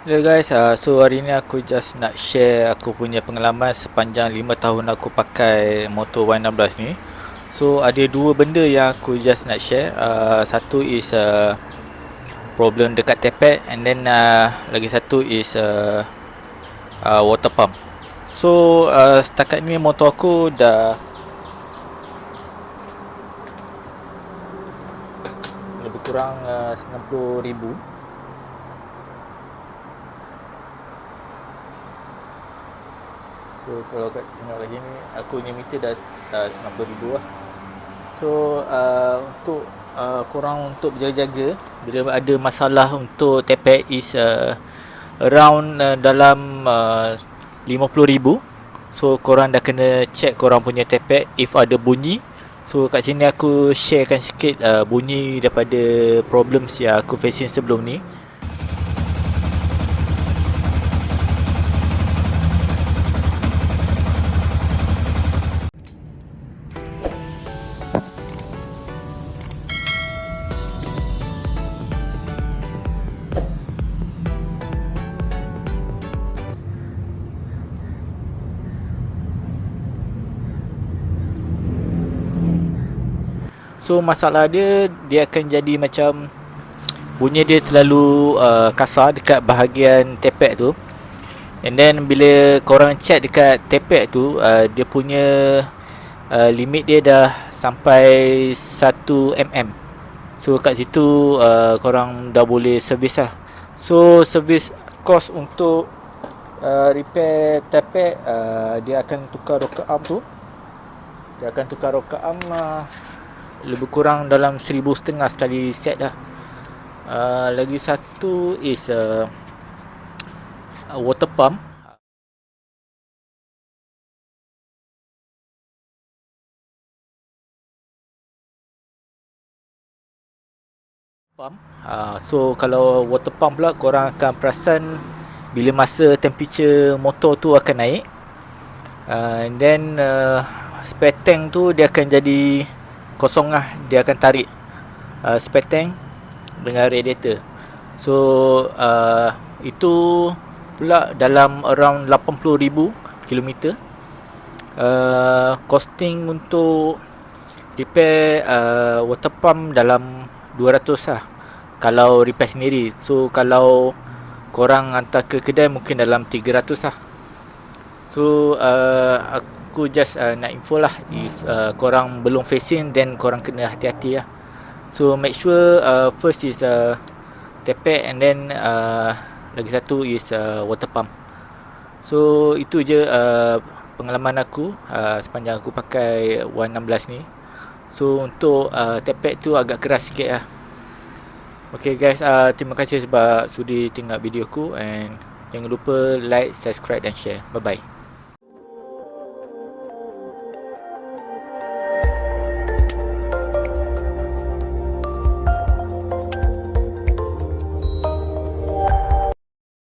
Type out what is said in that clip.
Hello guys, uh, so hari ni aku just nak share aku punya pengalaman sepanjang 5 tahun aku pakai motor Y16 ni. So ada dua benda yang aku just nak share. Uh, Satu is uh, problem dekat tepet And then uh, lagi satu is uh, uh, water pump. So uh, setakat ni motor aku dah Lebih kurang uh, 90,000 So kalau kat tengok lagi ni aku punya meter dah uh, 90,000 lah. So uh, untuk uh, korang untuk berjaga-jaga bila ada masalah untuk tepek is uh, around uh, dalam uh, 50,000. So korang dah kena check korang punya tepek if ada bunyi. So kat sini aku sharekan sikit uh, bunyi daripada problems yang aku facing sebelum ni. So masalah dia dia akan jadi macam bunyi dia terlalu uh, kasar dekat bahagian tepek tu. And then bila korang check dekat tepek tu uh, dia punya uh, limit dia dah sampai 1 mm. So kat situ uh, korang dah boleh service lah. So service cost untuk uh, repair tepek uh, dia akan tukar rocker arm tu. Dia akan tukar rocker arm uh, lebih kurang dalam seribu setengah sekali set dah uh, lagi satu is uh, water pump. Pump. Uh, so kalau water pump pula korang akan perasan bila masa temperature motor tu akan naik. Uh, and then uh, spare tank tu dia akan jadi kosong lah. Dia akan tarik uh, spare tank dengan radiator. So uh, itu pula dalam around 80,000 km uh, costing untuk repair uh, water pump dalam 200 lah. Kalau repair sendiri. So kalau korang hantar ke kedai mungkin dalam 300 lah. So uh, aku just uh, nak info lah. If uh, korang belum facing then korang kena hati-hati lah. So make sure uh, first is uh, tepek and then uh, lagi satu is uh, water pump. So itu je uh, pengalaman aku uh, sepanjang aku pakai 116 ni. So untuk uh, tepek tu agak keras sikit lah. Okay guys, uh, terima kasih sebab sudi tengok video aku. And jangan lupa like, subscribe dan share. Bye bye.